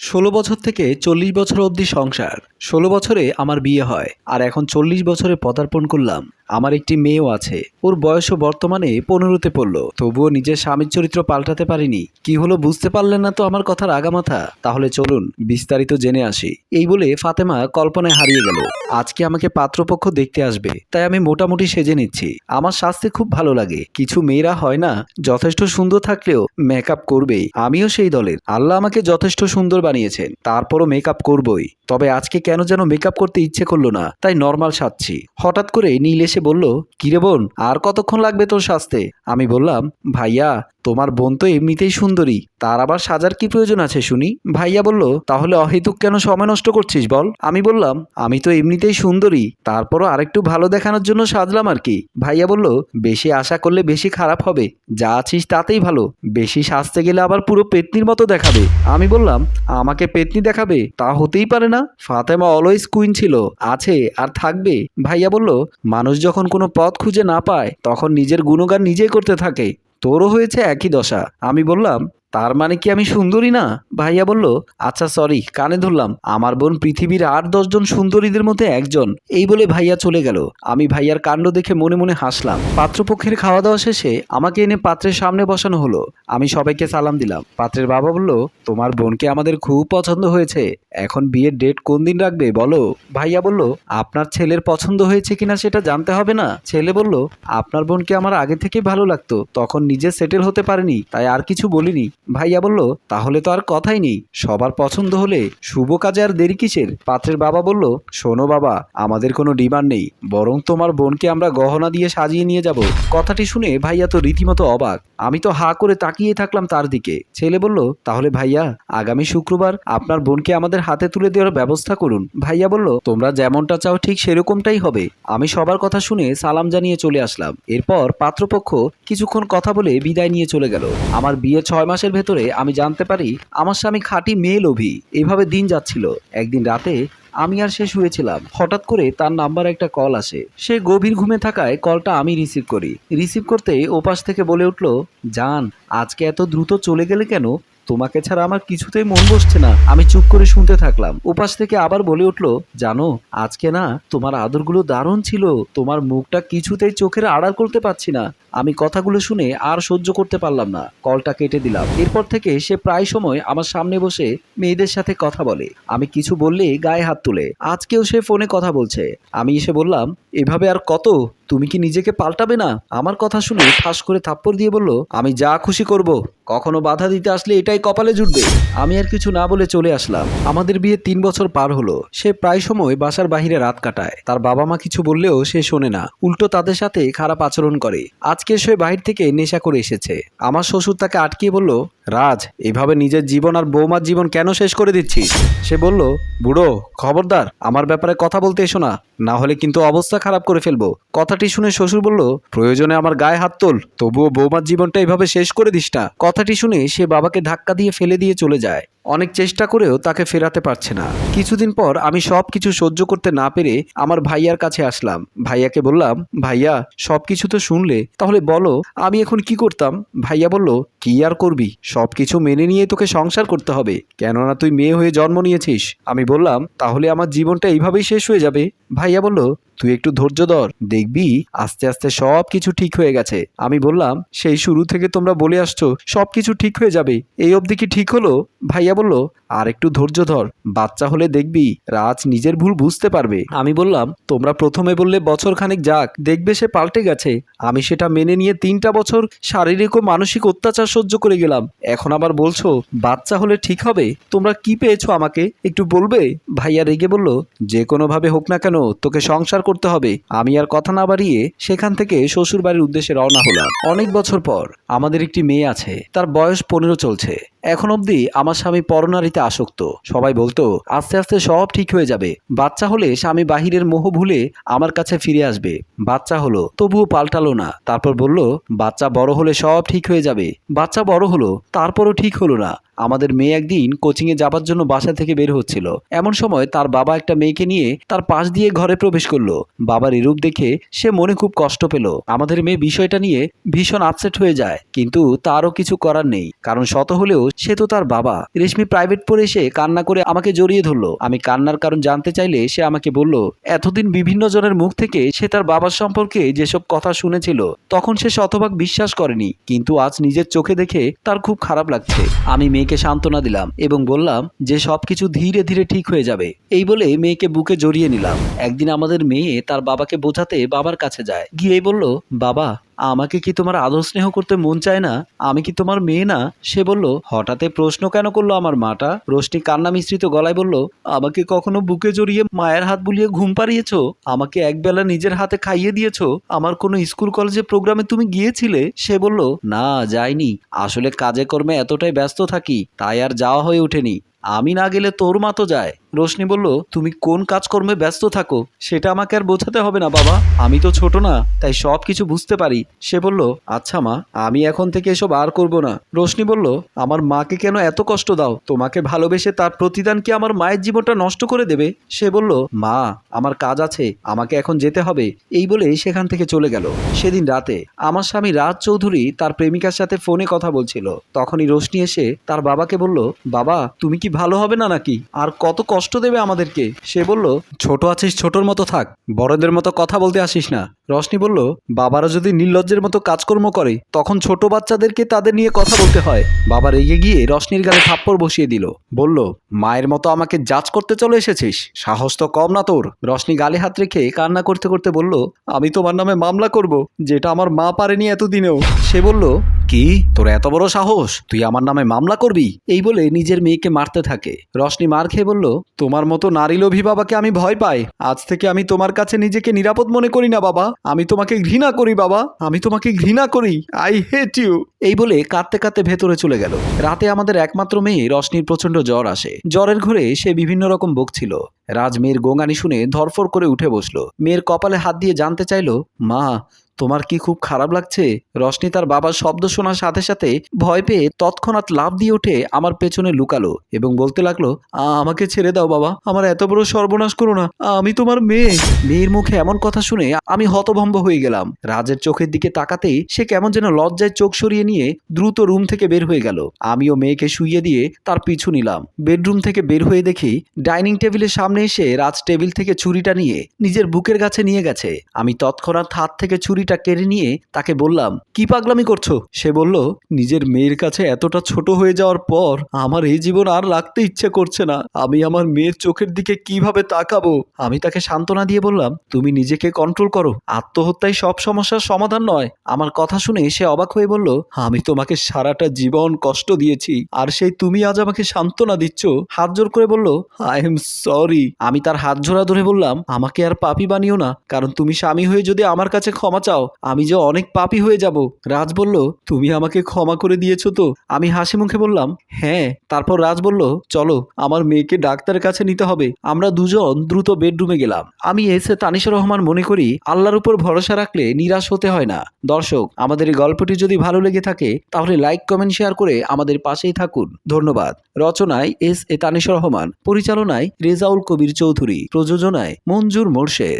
ষোলো বছর থেকে চল্লিশ বছর অবধি সংসার। ষোলো বছরে আমার বিয়ে হয়, আর এখন চল্লিশ বছরে পদার্পণ করলাম। আমার একটি মেয়েও আছে। ওর বয়সও বর্তমানে পনেরোতে পড়ল। তবুও নিজের স্বামীর চরিত্র পাল্টাতে পারিনি। কি হলো বুঝতে পারলেন না তো আমার কথার আগামাথা তাহলে চলুন, বিস্তারিত জেনে আসি। এই বলে ফাতেমা কল্পনায় হারিয়ে গেল। আজকে আমাকে পাত্রপক্ষ দেখতে আসবে? তাই আমি মোটামুটি সেজে নিচ্ছি। আমার স্বাস্থ্যে খুব ভালো লাগে। কিছু মেয়েরা হয় না, যথেষ্ট সুন্দর থাকলেও মেকআপ করবেই। আমিও সেই দলের। আল্লাহ আমাকে যথেষ্ট সুন্দর বানিয়েছেন। তারপরও মেকআপ করবই। তবে আজকে কেন যেন মেকআপ করতে ইচ্ছে করল না, তাই নর্মাল সাজছি। হঠাৎ করে নীল এসে বলল কিরে বোন আর কতক্ষণ লাগবে তোর সাজতে আমি বললাম ভাইয়া তোমার বোন তো এমনিতেই সুন্দরী, তার আবার সাজার কি প্রয়োজন আছে শুনি? ভাইয়া বলল, তাহলে অহেতুক কেন সময় নষ্ট করছিস বল? আমি বললাম, আমি তো এমনিতেই সুন্দরী, তারপরও আরেকটু ভালো দেখানোর জন্য সাজলাম আর কি। ভাইয়া বলল, বেশি আশা করলে বেশি খারাপ হবে, যা আছিস তাতেই ভালো, বেশি সাজতে গেলে আবার পুরো পেতনির মতো দেখাবে। আমি বললাম, আমাকে পেতনি দেখাবে? তা হতেই পারে না, ফাতেমা অলওয়েজ কুইন ছিল, আছে আর থাকবে। ভাইয়া বলল, মানুষ যখন কোনো পথ খুঁজে না পায়, তখন নিজের গুণগান নিজেই করতে থাকে। তোরও হয়েছে একই দশা। আমি বললাম তার মানে কি আমি সুন্দরী না? ভাইয়া বলল আচ্ছা সরি কানে ধরলাম। আমার বোন পৃথিবীর আট দশজন সুন্দরীদের মধ্যে একজন। এই বলে ভাইয়া চলে গেল। আমি ভাইয়ার কাণ্ড দেখে মনে মনে হাসলাম। পাত্রপক্ষের খাওয়া দাওয়া শেষে আমাকে এনে পাত্রের সামনে বসানো হলো। আমি সবাইকে সালাম দিলাম। পাত্রের বাবা বলল, তোমার বোনকে আমাদের খুব পছন্দ হয়েছে। এখন বিয়ের ডেট কোন দিন রাখবে, বলো? ভাইয়া বলল, আপনার ছেলের পছন্দ হয়েছে কিনা সেটা জানতে হবে না। ছেলে বলল, আপনার বোনকে আমার আগে থেকে ভালো লাগতো। তখন নিজে সেটেল হতে পারেনি, তাই আর কিছু বলিনি। ভাইয়া বলল, তাহলে তো আর কথাই নেই। সবার পছন্দ হলে শুভ কাজে আর দেরি কিসের? পাত্রের বাবা বলল, শোনো বাবা, আমাদের কোনো ডিমান্ড নেই। বরং তোমার বোনকে আমরা গহনা দিয়ে সাজিয়ে নিয়ে যাব। কথাটি শুনে ভাইয়া তো রীতিমতো অবাক। আমি তো হা করে তাকিয়ে থাকলাম তার দিকে। ছেলে বলল, তাহলে ভাইয়া, আগামী শুক্রবার আপনার বোনকে আমাদের হাতে তুলে দেওয়ার ব্যবস্থা করুন। ভাইয়া বলল, তোমরা যেমনটা চাও ঠিক সেরকমটাই হবে। আমি সবার কথা শুনে সালাম জানিয়ে চলে আসলাম। এরপর পাত্রপক্ষ কিছুক্ষণ কথা বলে বিদায় নিয়ে চলে গেল। আমার বিয়ে ছয় মাসের ভেতরে আমি জানতে পারি আমার স্বামী খাঁটি মেয়ে লোভী। এভাবে দিন যাচ্ছিল। একদিন রাতে আমি আর সে শুয়েছিলাম। হঠাৎ করে তার নাম্বার একটা কল আসে। সে গভীর ঘুমে থাকায় কলটা আমি রিসিভ করি। রিসিভ করতে ওপাশ থেকে বলে উঠল, জান, আজকে এত দ্রুত চলে গেলে কেন? তোমাকে ছাড়া আমার কিছুতেই মন বসছে না। আমি চুপ করে শুনতে থাকলাম। উপাস থেকে আবার বলে উঠল, জানো, আজকে না তোমার আদরগুলো দারুণ ছিল। তোমার মুখটা কিছুতেই চোখের আড়াল করতে পারছি না। আমি কথাগুলো শুনে আর সহ্য করতে পারলাম না। কলটা কেটে দিলাম। এরপর থেকে সে প্রায় সময় আমার সামনে বসে মেয়েদের সাথে কথা বলে। আমি কিছু বললে গায়ে হাত তুলে। আজকেও সে ফোনে কথা বলছে। আমি এসে বললাম এভাবে আর কত? তুমি কি নিজেকে পাল্টাবে না? আমার কথা শুনে ঠাস করে থাপ্পড় দিয়ে বলল, আমি যা খুশি করব। কখনো বাধা দিতে আসলে এটাই কপালে জুটবে। আমি আর কিছু না বলে চলে আসলাম। আমাদের বিয়ে তিন বছর পার হলো। সে প্রায় সময় বাসার বাহিরে রাত কাটায়। তার বাবা মা কিছু বললেও সে শোনে না। উল্টো তাদের সাথে খারাপ আচরণ করে। আজকে সে বাহির থেকে নেশা করে এসেছে। আমার শ্বশুর তাকে আটকিয়ে বলল, রাজ, এভাবে নিজের জীবন আর বৌমার জীবন কেন শেষ করে দিচ্ছিস? সে বলল, বুড়ো, খবরদার, আমার ব্যাপারে কথা বলতে এসো না। না হলে কিন্তু অবস্থা খারাপ করে ফেলব। কথাটি শুনে শ্বশুর বলল, প্রয়োজনে আমার গায়ে হাত তোল, তবুও বৌমার জীবনটা এভাবে শেষ করে দিস না। কথাটি শুনে সে বাবাকে ধাক্কা দিয়ে ফেলে দিয়ে চলে যায়। অনেক চেষ্টা করেও তাকে ফেরাতে পারছে না। কিছুদিন পর আমি সব কিছু সহ্য করতে না পেরে আমার ভাইয়ার কাছে আসলাম। ভাইয়াকে বললাম, ভাইয়া সব কিছু তো শুনলে। তাহলে বলো, আমি এখন কি করতাম? ভাইয়া বলল, কি আর করবি? সব কিছু মেনে নিয়ে তোকে সংসার করতে হবে। কেননা তুই মেয়ে হয়ে জন্ম নিয়েছিস। আমি বললাম, তাহলে আমার জীবনটা এইভাবেই শেষ হয়ে যাবে? ভাইয়া বলল, তুই একটু ধৈর্য ধর। দেখবি, আস্তে আস্তে সব কিছু ঠিক হয়ে গেছে। আমি বললাম, সেই শুরু থেকে তোমরা বলে আসছো সব কিছু ঠিক হয়ে যাবে। এই অবধি কি ঠিক হলো? ভাইয়া বলল, আর একটু ধৈর্য ধর, বাচ্চা হলে দেখবি রাজ নিজের ভুল বুঝতে পারবে। আমি বললাম, তোমরা প্রথমে বললে বছর খানেক যাক, দেখবে সে পাল্টে গেছে। আমি সেটা মেনে নিয়ে তিনটা বছর শারীরিক ও মানসিক অত্যাচার সহ্য করে গেলাম। এখন আবার বলছো, বাচ্চা হলে ঠিক হবে? তোমরা কি পেয়েছ আমাকে? একটু বলবে? ভাইয়া রেগে বলল, যে কোনোভাবে হোক না কেন, তোকে সংসার করতে হবে। আমি আর কথা না বাড়িয়ে সেখান থেকে শ্বশুর বাড়ির উদ্দেশ্যে রওনা হলাম। অনেক বছর পর আমাদের একটি মেয়ে আছে, তার বয়স পনেরো চলছে। এখন অবধি আমার স্বামী পরনারীতে আসক্ত। সবাই বলতো, আস্তে আস্তে সব ঠিক হয়ে যাবে। বাচ্চা হলে স্বামী বাহিরের মোহ ভুলে আমার কাছে ফিরে আসবে। বাচ্চা হলো, তবুও পাল্টালো না। তারপর বলল, বাচ্চা বড় হলে সব ঠিক হয়ে যাবে। বাচ্চা বড় হলো, তারপরও ঠিক হলো না। আমাদের মেয়ে একদিন কোচিংয়ে যাবার জন্য বাসা থেকে বের হচ্ছিল। এমন সময় তার বাবা একটা মেয়েকে নিয়ে তার পাশ দিয়ে ঘরে প্রবেশ করল। বাবার এরূপ দেখে সে মনে খুব কষ্ট পেল। আমাদের মেয়ে বিষয়টা নিয়ে ভীষণ আপসেট হয়ে যায়, কিন্তু তারও কিছু করার নেই। কারণ শত হলেও সে তো তার বাবা। রেশমি প্রাইভেট পড়ে এসে কান্না করে আমাকে জড়িয়ে ধরলো। আমি কান্নার কারণ জানতে চাইলে সে আমাকে বলল, এতদিন বিভিন্ন জনের মুখ থেকে সে তার বাবার সম্পর্কে যেসব কথা শুনেছিল, তখন সে শতভাগ বিশ্বাস করেনি। কিন্তু আজ নিজের চোখে দেখে তার খুব খারাপ লাগছে। আমি মেয়েকে সান্ত্বনা দিলাম এবং বললাম যে সবকিছু ধীরে ধীরে ঠিক হয়ে যাবে। এই বলে মেয়েকে বুকে জড়িয়ে নিলাম। একদিন আমাদের মেয়ে তার বাবাকে বোঝাতে বাবার কাছে যায়। গিয়ে বলল, বাবা আমাকে কি তোমার আদর স্নেহ করতে মন চায় না? আমি কি তোমার মেয়ে না? সে বলল, হঠাৎ প্রশ্ন কেন করল আমার মাটা? রোশনি কান্না মিশ্রিত গলায় বলল, আমাকে কখনো বুকে জড়িয়ে মায়ের হাত বুলিয়ে ঘুম পাড়িয়েছো? আমাকে একবেলা নিজের হাতে খাইয়ে দিয়েছ? আমার কোনো স্কুল কলেজে প্রোগ্রামে তুমি গিয়েছিলে? সে বলল, না, যাইনি। আসলে কাজে কর্মে এতটাই ব্যস্ত থাকি, তাই আর যাওয়া হয়ে ওঠেনি। আমি না গেলে তোর মা তো যায়। রোশনি বলল, তুমি কোন কাজকর্মে ব্যস্ত থাকো? সেটা আমাকে আর বোঝাতে হবে না, বাবা। আমি তো ছোট না, তাই সব কিছু বুঝতে পারি। সে বলল আচ্ছা মা, আমি এখন থেকে এসব আর করব না। রোশনি বলল, আমার মাকে কেন এত কষ্ট দাও? তোমাকে ভালোবেসে তার প্রতিদান কি আমার মায়ের জীবনটা নষ্ট করে দেবে? সে বলল, মা, আমার কাজ আছে, আমাকে এখন যেতে হবে। এই বলে সেখান থেকে চলে গেল। সেদিন রাতে আমার স্বামী রাজ চৌধুরী তার প্রেমিকার সাথে ফোনে কথা বলছিল। তখনই রোশনি এসে তার বাবাকে বলল, বাবা, তুমি কি ভালো হবে না নাকি? আর কত কষ্ট দেবে আমাদেরকে? সে বলল, ছোট আছিস, ছোটর মতো থাক। বড়দের মতো কথা বলতে আসিস না। রশনি বলল, বাবারা যদি নির্লজ্জের মতো কাজকর্ম করে, তখন ছোট বাচ্চাদেরকে তাদের নিয়ে কথা বলতে হয়। বাবা রেগে গিয়ে রশনির গালে থাপ্পড় বসিয়ে দিল। বলল, মায়ের মতো আমাকে জাজ করতে চলে এসেছিস। সাহস তো কম না তোর। রশনি গালে হাত রেখে কান্না করতে করতে বলল, আমি তোমার নামে মামলা করব, যেটা আমার মা পারেনি এতদিনেও। সে বলল কি? তোর এত বড় সাহস? তুই আমার নামে মামলা করবি? এই বলে নিজের মেয়েকে মারতে থাকে। রশনি মার খেয়ে বলল, তোমার মতো নারী লোভী বাবাকে আমি ভয় পাই। আজ থেকে আমি তোমার কাছে নিজেকে নিরাপদ মনে করি না, বাবা। আমি তোমাকে ঘৃণা করি, বাবা। আমি তোমাকে ঘৃণা করি। আই হেট ইউ এই বলে কাঁদতে কাঁদতে ভেতরে চলে গেল। রাতে আমাদের একমাত্র মেয়ে রশনির প্রচণ্ড জ্বর আসে। জ্বরের ঘরে সে বিভিন্ন রকম বকছিল রাজ মেয়ের গোঙানি শুনে ধরফর করে উঠে বসল। মেয়ের কপালে হাত দিয়ে জানতে চাইলো, মা তোমার কি খুব খারাপ লাগছে? রশনি তার বাবার শব্দ শোনার সাথে সাথে ভয় পেয়ে তৎক্ষণাৎ লাভ দিয়ে উঠে আমার পেছনে লুকালো এবং বলতে লাগল "আ, আমাকে ছেড়ে দাও বাবা আমার এত বড় সর্বনাশ করো না আমি তোমার মেয়ে। মেয়ের মুখে এমন কথা শুনে আমি হতভম্ব হয়ে গেলাম। রাজের চোখের দিকে তাকাতেই সে কেমন যেন লজ্জায় চোখ সরিয়ে নিয়ে দ্রুত রুম থেকে বের হয়ে গেল। আমিও মেয়েকে শুইয়ে দিয়ে তার পিছু নিলাম। বেডরুম থেকে বের হয়ে দেখি ডাইনিং টেবিলের সামনে এসে রাজ টেবিল থেকে ছুরিটা নিয়ে নিজের বুকের কাছে নিয়ে গেছে। আমি তৎক্ষণাৎ হাত থেকে ছুরিটা কেড়ে নিয়ে তাকে বললাম, কি পাগলামি করছ? সে বলল, নিজের মেয়ের কাছে এতটা ছোট হয়ে যাওয়ার পর আমার এই জীবন আর রাখতে ইচ্ছে করছে না। আমি আমার মেয়ের চোখের দিকে কীভাবে তাকাবো? আমি তাকে সান্ত্বনা দিয়ে বললাম, তুমি নিজেকে কন্ট্রোল করো। আত্মহত্যাই সব সমস্যার সমাধান নয়। আমার কথা শুনে সে অবাক হয়ে বলল, আমি তোমাকে সারাটা জীবন কষ্ট দিয়েছি, আর সেই তুমি আজ আমাকে সান্ত্বনা দিচ্ছ? হাত জোর করে বলল, আই এম সরি। আমি তার হাত জোড়া ধরে বললাম, আমাকে আর পাপি বানিও না, কারণ তুমি স্বামী হয়ে যদি আমার কাছে ক্ষমা চাও আমি যে অনেক পাপি হয়ে যাব। রাজ বলল, তুমি আমাকে ক্ষমা করে দিয়েছ তো? আমি হাসি মুখে বললাম হ্যাঁ। তারপর রাজ বলল, চলো, আমার মেয়েকে ডাক্তারের কাছে নিতে হবে। আমরা দুজন দ্রুত বেডরুমে গেলাম। আমি এসে তানিশা রহমান মনে করি, আল্লাহর উপর ভরসা রাখলে নিরাশ হতে হয় না। দর্শক, আমাদের এই গল্পটি যদি ভালো লেগে থাকে, তাহলে লাইক কমেন্ট শেয়ার করে আমাদের পাশেই থাকুন। ধন্যবাদ। রচনায় এস এ তানিশা রহমান, পরিচালনায় রেজাউল কবির চৌধুরী, প্রযোজনায় মঞ্জুর মোর্শেদ।